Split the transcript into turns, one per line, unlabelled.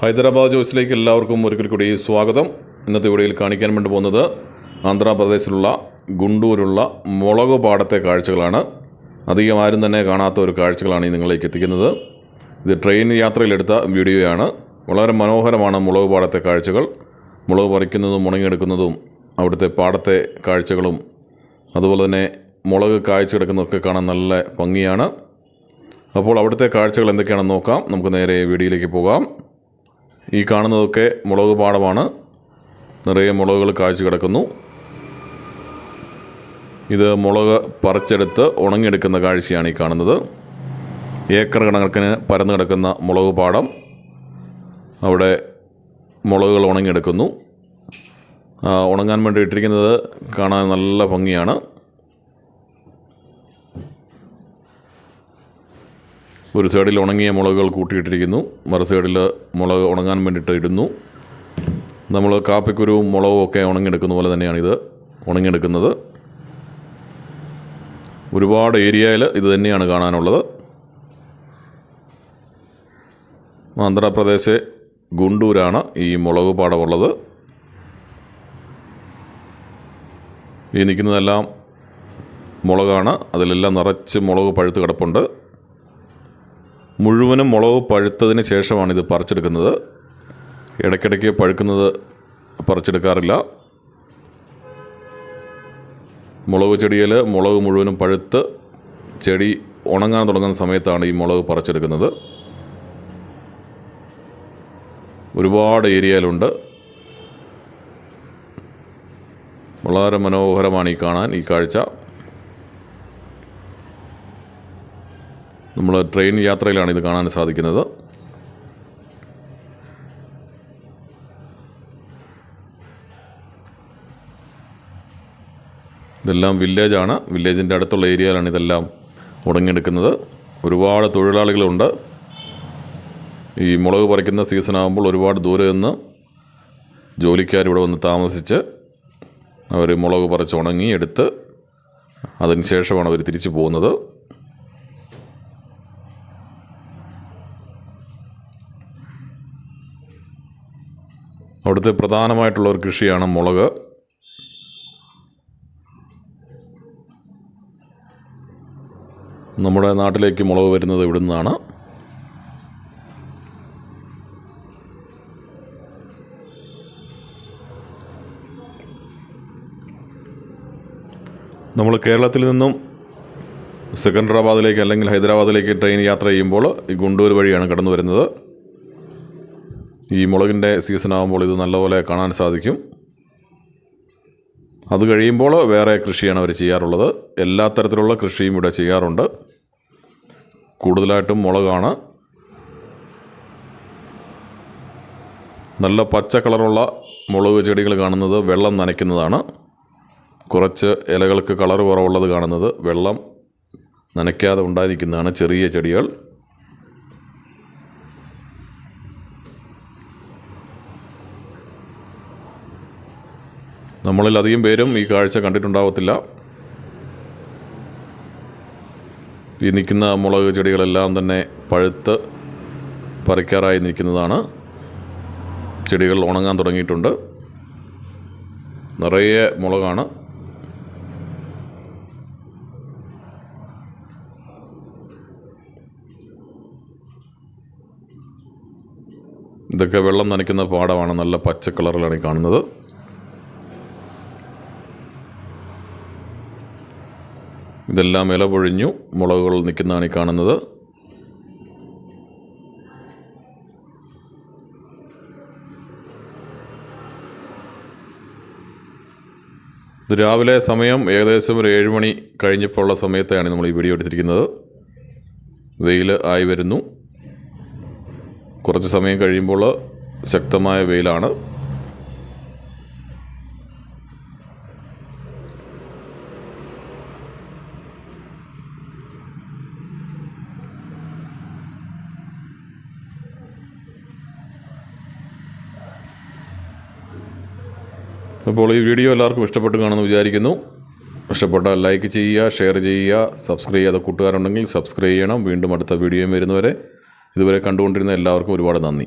ഹൈദരാബാദ് ജോയ്സിലേക്ക് എല്ലാവർക്കും ഒരിക്കൽ കൂടി സ്വാഗതം. ഇന്നത്തെ വീഡിയോയിൽ കാണിക്കാൻ വേണ്ടി പോകുന്നത് ആന്ധ്രാപ്രദേശിലുള്ള ഗുണ്ടൂരുള്ള മുളക് പാടത്തെ കാഴ്ചകളാണ്. അധികം ആരും തന്നെ കാണാത്ത ഒരു കാഴ്ചകളാണ് ഈ നിങ്ങളിലേക്ക് എത്തിക്കുന്നത്. ഇത് ട്രെയിൻ യാത്രയിലെടുത്ത വീഡിയോയാണ്. വളരെ മനോഹരമാണ് മുളക് പാടത്തെ കാഴ്ചകൾ. മുളക് പറിക്കുന്നതും ഉണങ്ങിയെടുക്കുന്നതും അവിടുത്തെ പാടത്തെ കാഴ്ചകളും. അതുപോലെ തന്നെ മുളക് കാഴ്ച കിടക്കുന്നതൊക്കെ കാണാൻ നല്ല ഭംഗിയാണ്. അപ്പോൾ അവിടുത്തെ കാഴ്ചകൾ എന്തൊക്കെയാണെന്ന് നോക്കാം. നമുക്ക് നേരെ വീഡിയോയിലേക്ക് പോകാം. ഈ കാണുന്നതൊക്കെ മുളക് പാടമാണ്. നിറയെ മുളകുകൾ കാഴ്ച കിടക്കുന്നു. ഇത് മുളക് പറിച്ചെടുത്ത് ഉണങ്ങിയെടുക്കുന്ന കാഴ്ചയാണ് ഈ കാണുന്നത്. ഏക്കർ കണക്കിന് പരന്നു കിടക്കുന്ന മുളക് പാടം. അവിടെ മുളകുകൾ ഉണങ്ങിയെടുക്കുന്നു. ഉണങ്ങാൻ വേണ്ടി ഇട്ടിരിക്കുന്നത് കാണാൻ നല്ല ഭംഗിയാണ്. ഒരു സൈഡിൽ ഉണങ്ങിയ മുളകുകൾ കൂട്ടിയിട്ടിരിക്കുന്നു മറു സൈഡിൽ മുളക് ഉണങ്ങാൻ വേണ്ടിയിട്ട് ഇടുന്നു. നമ്മൾ കാപ്പിക്കുരുവും മുളകും ഒക്കെ ഉണങ്ങിയെടുക്കുന്ന പോലെ തന്നെയാണ് ഇത് ഉണങ്ങിയെടുക്കുന്നത്. ഒരുപാട് ഏരിയയിൽ ഇത് തന്നെയാണ് കാണാനുള്ളത്. ആന്ധ്രാപ്രദേശ് ഗുണ്ടൂരാണ് ഈ മുളക് പാടമുള്ളത്. ഈ നിൽക്കുന്നതെല്ലാം മുളകാണ്. അതിലെല്ലാം നിറച്ച് മുളക് പഴുത്ത് കിടപ്പുണ്ട്. മുഴുവനും മുളക് പഴുത്തതിന് ശേഷമാണ് ഇത് പറിച്ചെടുക്കുന്നത്. ഇടയ്ക്കിടയ്ക്ക് പഴുക്കുന്നത് പറിച്ചെടുക്കാറില്ല. മുളക് ചെടിയിൽ മുളക് മുഴുവനും പഴുത്ത് ചെടി ഉണങ്ങാൻ തുടങ്ങുന്ന സമയത്താണ് ഈ മുളക് പറിച്ചെടുക്കുന്നത്. ഒരുപാട് ഏരിയയിലുണ്ട്. വളരെ മനോഹരമാണ് ഈ കാണാൻ ഈ കാഴ്ച. നമ്മൾ ട്രെയിൻ യാത്രയിലാണ് ഇത് കാണാൻ സാധിക്കുന്നത്. ഇതെല്ലാം വില്ലേജാണ്. വില്ലേജിന്റെ അടുത്തുള്ള ഏരിയയിലാണ് ഇതെല്ലാം ഉടങ്ങിയെടുക്കുന്നത് ഒരുപാട് തൊഴിലാളികളുണ്ട്. ഈ മുളക് പറിക്കുന്ന സീസൺ ആകുമ്പോൾ ഒരുപാട് ദൂരെ നിന്ന് ജോലിക്കാർ ഇവിടെ വന്ന് താമസിച്ച് അവർ മുളക് പറിച്ച് ഉണങ്ങി എടുത്ത് അതിന് ശേഷമാണ് അവർ തിരിച്ചു പോകുന്നത്. അവിടുത്തെ പ്രധാനമായിട്ടുള്ള ഒരു കൃഷിയാണ് മുളക്. നമ്മുടെ നാട്ടിലേക്ക് മുളക് വരുന്നത് ഇവിടെ നിന്നാണ് നമ്മൾ കേരളത്തിൽ നിന്നും സെക്കൻഡറാബാദിലേക്ക് അല്ലെങ്കിൽ ഹൈദരാബാദിലേക്ക് ട്രെയിൻ യാത്ര ചെയ്യുമ്പോൾ ഈ ഗുണ്ടൂർ വഴിയാണ് കടന്നു വരുന്നത് ഈ മുളകിന്റെ സീസൺ ആകുമ്പോൾ ഇത് നല്ലപോലെ കാണാൻ സാധിക്കും. അത് കഴിയുമ്പോൾ വേറെ കൃഷിയാണ് അവർ ചെയ്യാറുള്ളത്. എല്ലാ തരത്തിലുള്ള കൃഷിയും ഇവിടെ ചെയ്യാറുണ്ട്. കൂടുതലായിട്ടും മുളകാണ്. നല്ല പച്ച കളറുള്ള മുളക് ചെടികൾ കാണുന്നത് വെള്ളം നനയ്ക്കുന്നതാണ്. കുറച്ച് ഇലകൾക്ക് കളർ കുറവുള്ളത് കാണുന്നത് വെള്ളം നനയ്ക്കാതെ ഉണ്ടായിരിക്കുന്നതാണ് ചെറിയ ചെടികൾ. നമ്മളിൽ അധികം പേരും ഈ കാഴ്ച കണ്ടിട്ടുണ്ടാവത്തില്ല. ഈ നിൽക്കുന്ന മുളക് ചെടികളെല്ലാം തന്നെ പഴുത്ത് പറിക്കാറായി നിൽക്കുന്നതാണ്. ചെടികൾ ഉണങ്ങാൻ തുടങ്ങിയിട്ടുണ്ട്. നിറയെ മുളകാണ്. ഇതൊക്കെ വെള്ളം നനയ്ക്കുന്ന പാടമാണ്. നല്ല പച്ച കളറിലാണ് കാണുന്നത്. ഇതെല്ലാം ഇല പൊഴിഞ്ഞു മുളകുകൾ നിൽക്കുന്നതാണ് ഈ കാണുന്നത്. ഇത് രാവിലെ സമയം ഏകദേശം ഒരു ഏഴ് മണി കഴിഞ്ഞപ്പോൾ ഉള്ള സമയത്താണ് നമ്മൾ ഈ വീഡിയോ എടുത്തിരിക്കുന്നത്. വെയിൽ ആയി വരുന്നു. കുറച്ച് സമയം കഴിയുമ്പോൾ ശക്തമായ വെയിലാണ്. അപ്പോൾ ഈ വീഡിയോ എല്ലാവർക്കും ഇഷ്ടപ്പെട്ട് കാണുമെന്ന് വിചാരിക്കുന്നു. ഇഷ്ടപ്പെട്ടാൽ ലൈക്ക് ചെയ്യുക ഷെയർ ചെയ്യുക സബ്സ്ക്രൈബ് ചെയ്യാതെ കൂട്ടുകാരുണ്ടെങ്കിൽ സബ്സ്ക്രൈബ് ചെയ്യണം. വീണ്ടും അടുത്ത വീഡിയോയും വരുന്നവരെ ഇതുവരെ കണ്ടുകൊണ്ടിരുന്ന എല്ലാവർക്കും ഒരുപാട് നന്ദി.